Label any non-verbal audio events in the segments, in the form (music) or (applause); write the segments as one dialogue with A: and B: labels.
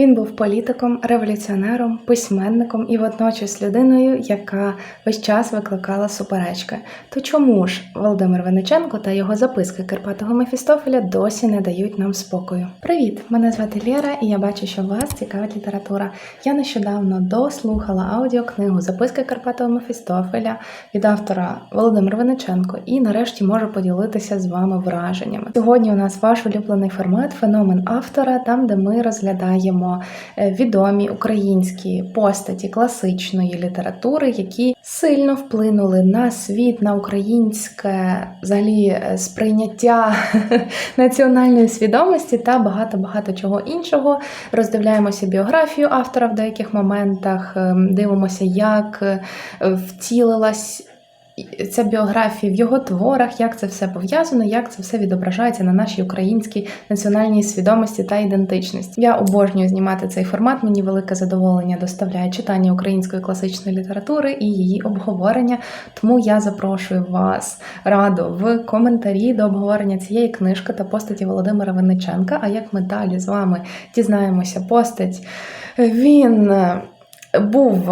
A: Він був політиком, революціонером, письменником і водночас людиною, яка весь час викликала суперечки. То чому ж Володимир Винниченко та його записки Карпатого Мефістофеля досі не дають нам спокою? Привіт! Мене звати Лєра, і я бачу, що вас цікавить література. Я нещодавно дослухала аудіокнигу Записки Карпатого Мефістофеля від автора Володимир Винниченко і нарешті можу поділитися з вами враженнями. Сьогодні у нас ваш улюблений формат феномен автора, там де ми розглядаємо е, відомі українські постаті класичної літератури, які сильно вплинули на світ, на українське взагалі е, сприйняття (laughs) національної свідомості та багато багато чого іншого. Роздивляємося біографію автора в деяких моментах, ем, дивимося, як е, втілилась ця біографія в його творах, як це все пов'язано, як це все відображається на нашій українській національній свідомості та ідентичності. Я обожнюю знімати цей формат. Мені велике задоволення доставляє читання української класичної літератури і її обговорення. Тому я запрошую вас радо в коментарі до обговорення цієї книжки та постаті Володимира Винниченка. А як ми далі з вами дізнаємося постать, він був,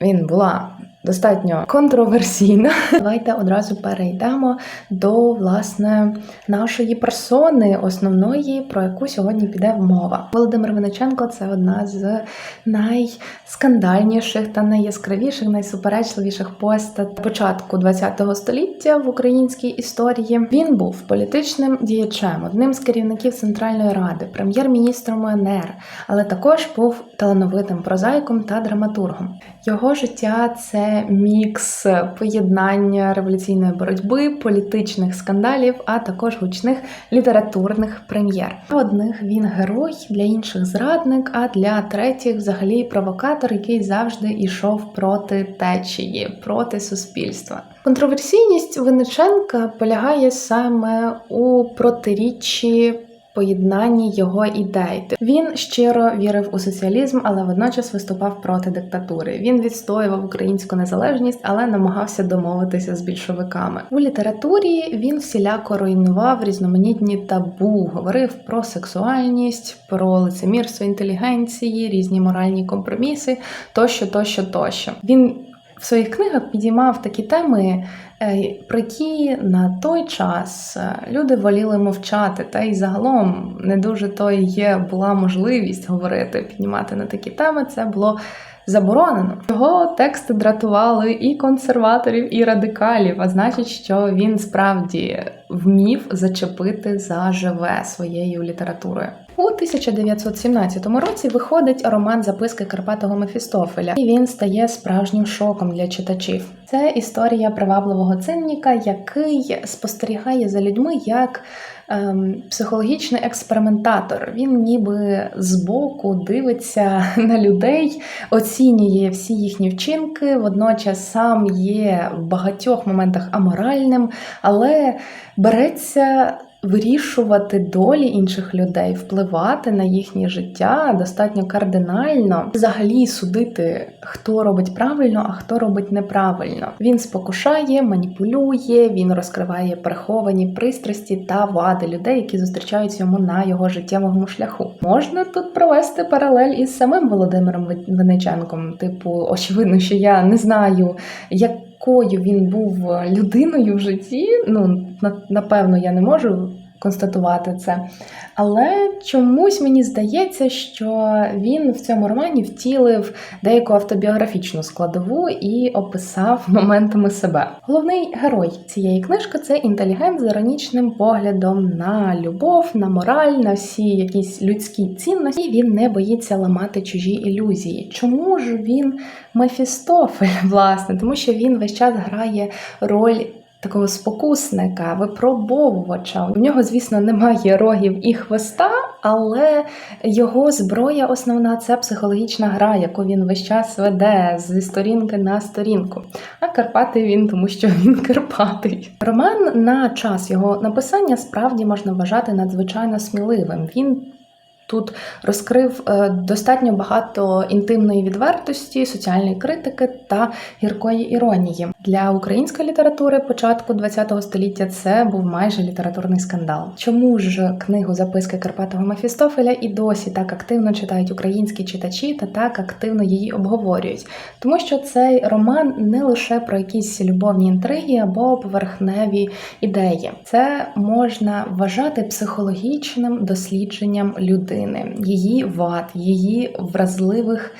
A: він була достатньо контроверсійна. (laughs) Давайте одразу перейдемо до власне нашої персони, основної, про яку сьогодні піде мова. Володимир Винниченко це одна з найскандальніших та найяскравіших, найсуперечливіших постат початку ХХ століття в українській історії. Він був політичним діячем, одним з керівників Центральної ради, прем'єр-міністром УНР, але також був талановитим прозаїком та драматургом. Його життя це мікс поєднання революційної боротьби, політичних скандалів, а також гучних літературних прем'єр. Для одних він герой, для інших зрадник, а для третіх взагалі провокатор, який завжди йшов проти течії, проти суспільства. Контроверсійність Винниченка полягає саме у протиріччі поєднанні його ідей. Він щиро вірив у соціалізм, але водночас виступав проти диктатури. Він відстоював українську незалежність, але намагався домовитися з більшовиками. У літературі він всіляко руйнував різноманітні табу, говорив про сексуальність, про лицемірство інтелігенції, різні моральні компроміси, тощо, тощо, тощо. Він в своїх книгах підіймав такі теми, е, про які на той час е, люди воліли мовчати, та й загалом не дуже то є була можливість говорити, піднімати на такі теми. Це було заборонено. Його тексти дратували і консерваторів, і радикалів, а значить, що він справді вмів зачепити заживе своєю літературою. У 1917 році виходить роман Записки Карпатого Мефістофеля, і він стає справжнім шоком для читачів. Це історія привабливого цинніка, який спостерігає за людьми як ем, психологічний експериментатор. Він ніби збоку дивиться (laughs) на людей, оцінює всі їхні вчинки, водночас сам є в багатьох моментах аморальним, але береться вирішувати долі інших людей, впливати на їхнє життя достатньо кардинально, взагалі судити, хто робить правильно, а хто робить неправильно. Він спокушає, маніпулює, він розкриває приховані пристрасті та вади людей, які зустрічаються йому на його життєвому шляху. Можна тут провести паралель із самим Володимиром Винниченком. Типу, очевидно, що я не знаю, як якою він був людиною в житті, ну напевно, я не можу констатувати це. Але чомусь мені здається, що він в цьому романі втілив деяку автобіографічну складову і описав (laughs) моментами себе. Головний герой цієї книжки це інтелігент з іронічним поглядом на любов, на мораль, на всі якісь людські цінності. І Він не боїться ламати чужі ілюзії. Чому ж він Мефістофель, (laughs) власне? Тому що він весь час грає роль такого спокусника, випробовувача. У нього, звісно, немає рогів і хвоста, але його зброя основна це психологічна гра, яку він весь час веде зі сторінки на сторінку. А Карпатий він, тому що він Карпатий. Роман на час його написання справді можна вважати надзвичайно сміливим. Він Тут розкрив е, достатньо багато інтимної відвертості, соціальної критики та гіркої іронії. Для української літератури початку ХХ століття це був майже літературний скандал. Чому ж книгу записки Карпатого Мефістофеля і досі так активно читають українські читачі та так активно її обговорюють? Тому що цей роман не лише про якісь любовні інтриги або поверхневі ідеї, це можна вважати психологічним дослідженням людини, її вад, її вразливих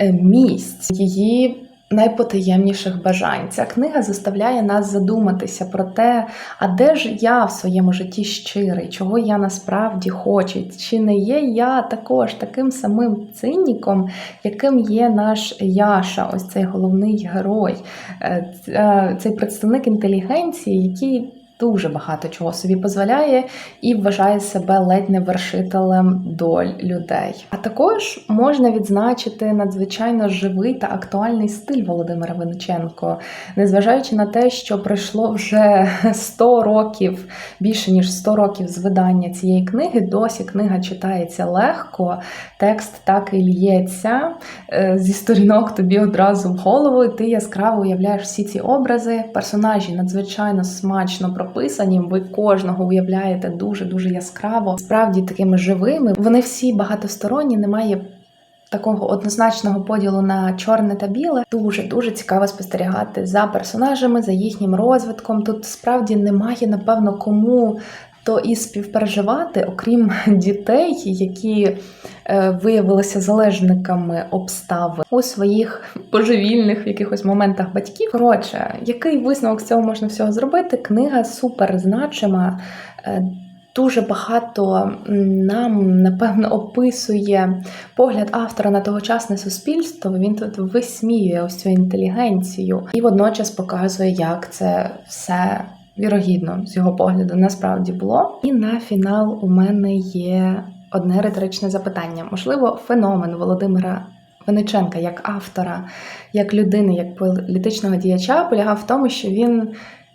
A: е, місць, її. Найпотаємніших бажань ця книга заставляє нас задуматися про те, а де ж я в своєму житті щирий, чого я насправді хочу, чи не є я також таким самим цинніком, яким є наш Яша, ось цей головний герой, е, е, цей представник інтелігенції, який дуже багато чого собі дозволяє і вважає себе ледь не вершителем доль людей. А також можна відзначити надзвичайно живий та актуальний стиль Володимира Винниченко, незважаючи на те, що пройшло вже (laughs) 100 років, більше ніж 100 років з видання цієї книги, досі книга читається легко, текст так і лється е, зі сторінок тобі одразу в голову, і ти яскраво уявляєш всі ці образи. Персонажі надзвичайно смачно прописані. Ви кожного уявляєте дуже дуже яскраво, справді такими живими. Вони всі багатосторонні, немає. Такого однозначного поділу на чорне та біле дуже дуже цікаво спостерігати за персонажами, за їхнім розвитком. Тут справді немає, напевно, кому то і співпереживати, окрім дітей, які е, виявилися залежниками обставин у своїх божевільних в якихось моментах батьків. Коротше, який висновок з цього можна всього зробити? Книга супер значима. Е, Дуже багато нам напевно описує погляд автора на тогочасне суспільство. Він тут висміює ось цю інтелігенцію і водночас показує, як це все вірогідно з його погляду насправді було. І на фінал у мене є одне риторичне запитання: можливо, феномен Володимира. Винниченка як автора, як людини, як політичного діяча полягав в тому, що він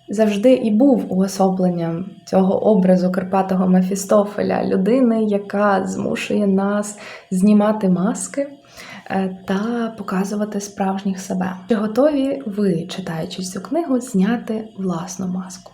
A: завжди і був уособленням цього образу Карпатого Мефістофеля, людини, яка змушує нас знімати маски та показувати справжніх себе. Чи готові ви, читаючи цю книгу, зняти власну маску?